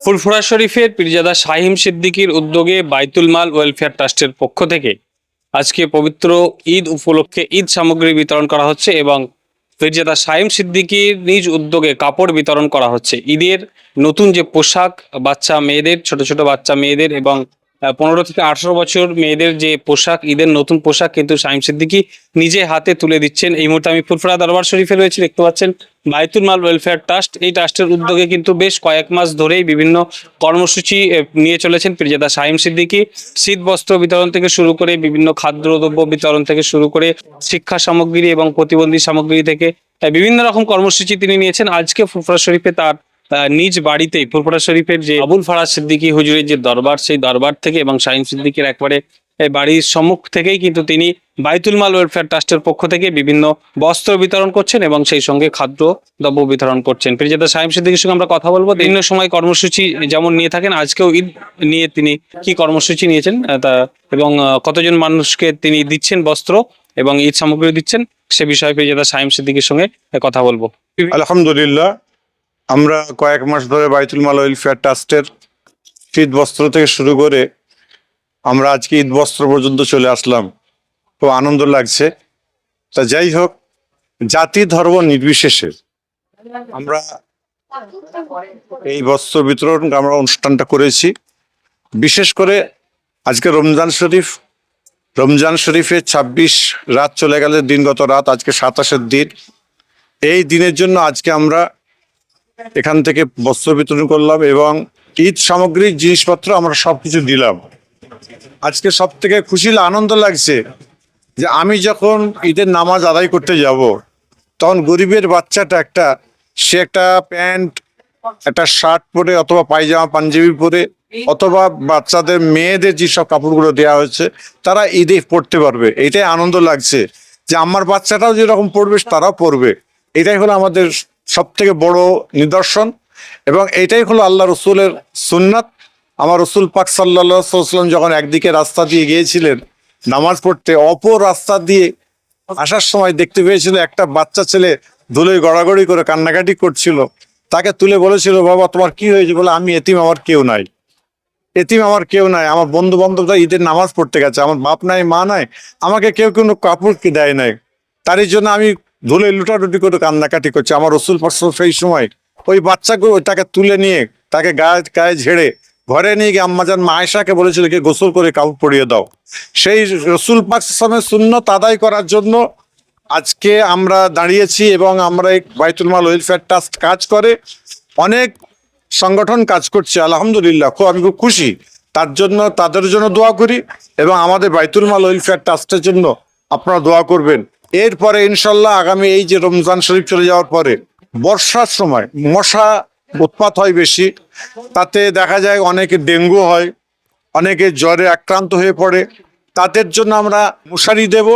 ফুলফুরা শরীফের পীরজাদা শাহিম সিদ্দিকির উদ্যোগে বাইতুল মাল ওয়েলফেয়ার ট্রাস্টের পক্ষ থেকে আজকে পবিত্র ঈদ উপলক্ষে ঈদ সামগ্রী বিতরণ করা হচ্ছে এবং পীরজাদা শাহিম সিদ্দিকির নিজ উদ্যোগে কাপড় বিতরণ করা হচ্ছে। ঈদের নতুন যে পোশাক বাচ্চা মেয়েদের, ছোট ছোট বাচ্চা মেয়েদের এবং পনেরো থেকে আঠারো বছর মেয়েদের যে পোশাক, ঈদের নতুন পোশাক কিন্তু সাইম সিদ্দিকী নিজে হাতে তুলে দিচ্ছেন। এই মুহূর্তে আমি ফুরফুরা দরবার শরীফে রয়েছে, দেখতে পাচ্ছেন বাইতুল মাল ওয়েলফেয়ার ট্রাস্ট এই ট্রাস্টের উদ্যোগে কিন্তু বেশ কয়েক মাস ধরেই বিভিন্ন কর্মসূচি নিয়ে চলেছেন পীরজাদা সাইম সিদ্দিকী। শীত বস্ত্র বিতরণ থেকে শুরু করে বিভিন্ন খাদ্যদ্রব্য বিতরণ থেকে শুরু করে শিক্ষা সামগ্রী এবং প্রতিবন্ধী সামগ্রী থেকে বিভিন্ন রকম কর্মসূচি তিনি নিয়েছেন। আজকে ফুরফুরা শরীফে তার নিজ বাড়িতেই ফুরফুরা শরীফের যে আবুল ফারাজ সিদ্দিকী হুজুরের যে দরবার, সেই দরবার থেকে এবং শাহিম সিদ্দিকীর একবারে বাড়ির সম্মুখ থেকেই কিন্তু তিনি বাইতুল মাল ওয়েলফেয়ার ট্রাস্টের পক্ষ থেকে বিভিন্ন বস্ত্র বিতরণ করছেন এবং সেই সঙ্গে খাদ্য দ্রব্য বিতরণ করছেন। পীরজাদা সাহেব সিদ্দিকীর সঙ্গে আমরা কথা বলব। বিভিন্ন সময় কর্মসূচি যেমন নিয়ে থাকেন, আজকেও ঈদ নিয়ে তিনি কি কর্মসূচি নিয়েছেন তা এবং কতজন মানুষকে তিনি দিচ্ছেন বস্ত্র এবং ঈদ সামগ্রী দিচ্ছেন, সে বিষয়ে পীরজাদা সাহেব সিদ্দিকীর সঙ্গে কথা বলব। আলহামদুলিল্লাহ আমরা কয়েক মাস ধরে বাইতুল মাল ওয়েলফেয়ার ট্রাস্টের শীত বস্ত্র থেকে শুরু করে আমরা আজকে ঈদ বস্ত্র পর্যন্ত চলে আসলাম। খুব আনন্দ লাগছে। তা যাই হোক, জাতি ধর্ম নির্বিশেষে আমরা এই বস্ত্র বিতরণ আমরা অনুষ্ঠানটা করেছি। বিশেষ করে আজকে রমজান শরীফ। রমজান শরীফে ২৬ রাত চলে গেলে দিনগত রাত আজকে সাতাশের দিন। এই দিনের জন্য আজকে আমরা এখান থেকে বস্ত্র বিতরণ করলাম এবং ঈদ সামগ্রিক জিনিসপত্র আমরা সবকিছু দিলাম। আজকে সব থেকে খুশি আনন্দ লাগছে যে আমি যখন ঈদের নামাজ আদায় করতে যাব, তখন গরিবের বাচ্চাটা একটা, সে একটা প্যান্ট, একটা শার্ট পরে অথবা পায়জামা, পাঞ্জাবি পরে অথবা বাচ্চাদের, মেয়েদের যেসব কাপড়গুলো দেওয়া হয়েছে, তারা ঈদে পড়তে পারবে। এটাই আনন্দ লাগছে যে আমার বাচ্চাটাও যেরকম পড়বে, তারাও পড়বে। এটাই হলো আমাদের সব থেকে বড় নিদর্শন এবং এটাই হলো আল্লাহ রসুলের সুন্নাত। আমার রসুল পাক সাল্লাহ সাল্লাম যখন একদিকে রাস্তা দিয়ে গিয়েছিলেন, নামাজ পড়তে অপর রাস্তা দিয়ে আসার সময় দেখতে পেয়েছিল একটা বাচ্চা ছেলে ধুলে গড়াগড়ি করে কান্নাকাটি করছিল। তাকে তুলে বলেছিল, বাবা, তোমার কি হয়েছে? বলে, আমি এতিম, আমার কেউ নাই। এতিম, আমার কেউ নাই। আমার বন্ধু বান্ধবরা ঈদের নামাজ পড়তে গেছে। আমার বাপ নাই, মা নাই। আমাকে কেউ কোনো কাপড় কি দেয় নাই। তারই জন্য আমি ধুলে লুটালুটি করে কান্নাকাটি করছে। আমার রসুল ফসল সেই সময় ওই বাচ্চাকে তাকে তুলে নিয়ে তাকে গায়ে গায়ে ঝেড়ে ঘরে নিয়ে গিয়ে আম্মাজান মায়েশাকে বলেছিল, কি গোসল করে কাপড় পরিয়ে দাও। সেই রসুল পাক শূন্যত আদায় করার জন্য আজকে আমরা দাঁড়িয়েছি এবং আমরা এই বাইতুল মাল ওয়েলফেয়ার ট্রাস্ট কাজ করে অনেক সংগঠন কাজ করছে। আলহামদুলিল্লাহ, খুব আমি খুব খুশি। তার জন্য, তাদের জন্য দোয়া করি এবং আমাদের বাইতুল মাল ওয়েলফেয়ার ট্রাস্টের জন্য আপনারা দোয়া করবেন। এরপরে ইনশাল্লাহ আগামী এই যে রমজান শরীফ চলে যাওয়ার পরে বর্ষার সময় মশা উৎপাত হয় বেশি, তাতে দেখা যায় অনেকে ডেঙ্গু হয়, অনেকে জ্বরে আক্রান্ত হয়ে পড়ে। তাদের জন্য আমরা মশারি দেব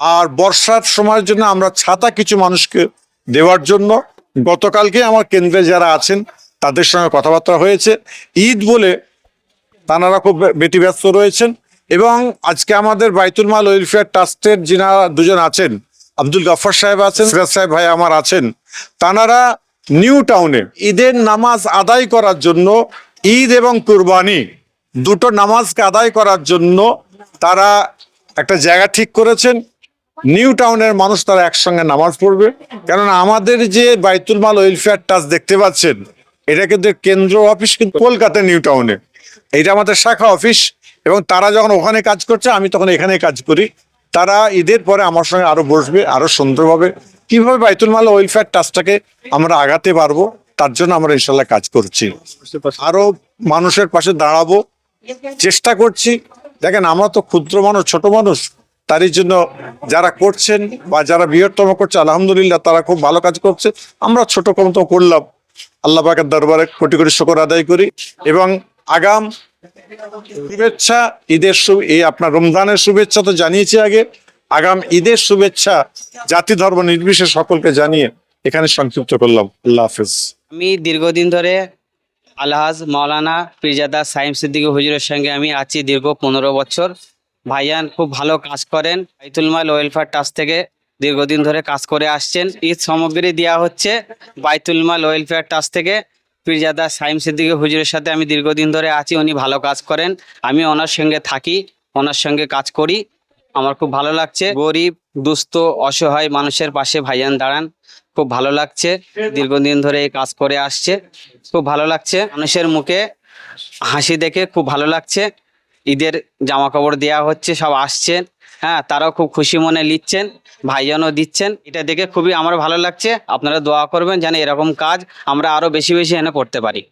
আর বর্ষার সময়ের জন্য আমরা ছাতা কিছু মানুষকে দেওয়ার জন্য। গতকালকে আমার কেন্দ্রে যারা আছেন, তাদের সঙ্গে কথাবার্তা হয়েছে। ঈদ বলে তানারা খুব ব্যতিব্যস্ত রয়েছেন। এবং আজকে আমাদের বাইতুল মাল ওয়েলফেয়ার ট্রাস্টের যিনা দুজন আছেন, আব্দুল গাফর সাহেব আছেন, সিরাজ সাহেব ভাই আমার আছেন, তানারা নিউ টাউনে ঈদের নামাজ আদায় করার জন্য ঈদ এবং কুরবানি দুটো নামাজকে আদায় করার জন্য তারা একটা জায়গা ঠিক করেছেন। নিউ টাউনের মানুষ তারা একসঙ্গে নামাজ পড়বে। কেননা আমাদের যে বাইতুল মাল ওয়েলফেয়ার ট্রাস্ট দেখতে পাচ্ছেন, এটা কিন্তু কেন্দ্র অফিস কিন্তু কলকাতা নিউ টাউনে। এটা আমাদের শাখা অফিস। এবং তারা যখন ওখানে কাজ করছে আমি তখন এখানে কাজ করি। তারা ঈদের পরে আমার সঙ্গে আরও বসবে আরও সুন্দরভাবে কীভাবে বাইতুল মাল ওয়েলফেয়ার ট্রাস্টটাকে আমরা আগাতে পারব তার জন্য আমরা ইনশাল্লাহ কাজ করছি। আরও মানুষের পাশে দাঁড়াবো চেষ্টা করছি। দেখেন আমরা তো ক্ষুদ্র মানুষ ছোট মানুষ তারই জন্য যারা করছেন বা যারা বৃহত্তম করছে আলহামদুলিল্লাহ তারা খুব ভালো কাজ করছে। আমরা ছোট কম তো করলাম। আল্লাহ পাকের দরবারে কোটি কোটি শুকর আদায় করি এবং আগাম শুভেচ্ছা, ঈদের এই আপনার রমজানের শুভেচ্ছা তো জানিয়েছি আগে। আগাম ঈদের শুভেচ্ছা জাতি ধর্ম নির্বিশেষে সকলকে জানিয়ে এখানে সংক্ষিপ্ত করলাম। আল্লাহ হাফেজ। আমি দীর্ঘদিন ধরে আলহাজ মাওলানা পীরজাদা সাইম সিদ্দিকী হুজুরের সঙ্গে আমি আছি দীর্ঘ পনেরো বছর। ভাইয়ান খুব ভালো কাজ করেন। বাইতুল মাল ওয়েলফেয়ার ট্রাস্ট থেকে দীর্ঘদিন ধরে কাজ করে আসছেন। ঈদ সামগ্রী দেওয়া হচ্ছে বাইতুল মাল ওয়েলফেয়ার ট্রাস্ট থেকে। পীরজাদা সাইম সিদ্দিকী হুজুরের সাথে আমি দীর্ঘদিন ধরে আছি, উনি ভালো কাজ করেন। আমি ওনার সঙ্গে থাকি, ওনার সঙ্গে কাজ করি। আমার খুব ভালো লাগছে। গরিব, দুস্থ, অসহায় মানুষের পাশে ভাইজান দাঁড়ান। খুব ভালো লাগছে। দীর্ঘদিন ধরে এই কাজ করে আসছে। খুব ভালো লাগছে। মানুষের মুখে হাসি দেখে খুব ভালো লাগছে। ঈদের জামা কাপড় দেওয়া হচ্ছে, সব আসছেন হ্যাঁ তারাও খুব খুশি মনে নিচ্ছেন ভাইজনও দিচ্ছেন। এটা দেখে খুবই আমার ভালো লাগছে। আপনারা দোয়া করবেন যেন এরকম কাজ আমরা আরও বেশি বেশি এনে করতে পারি।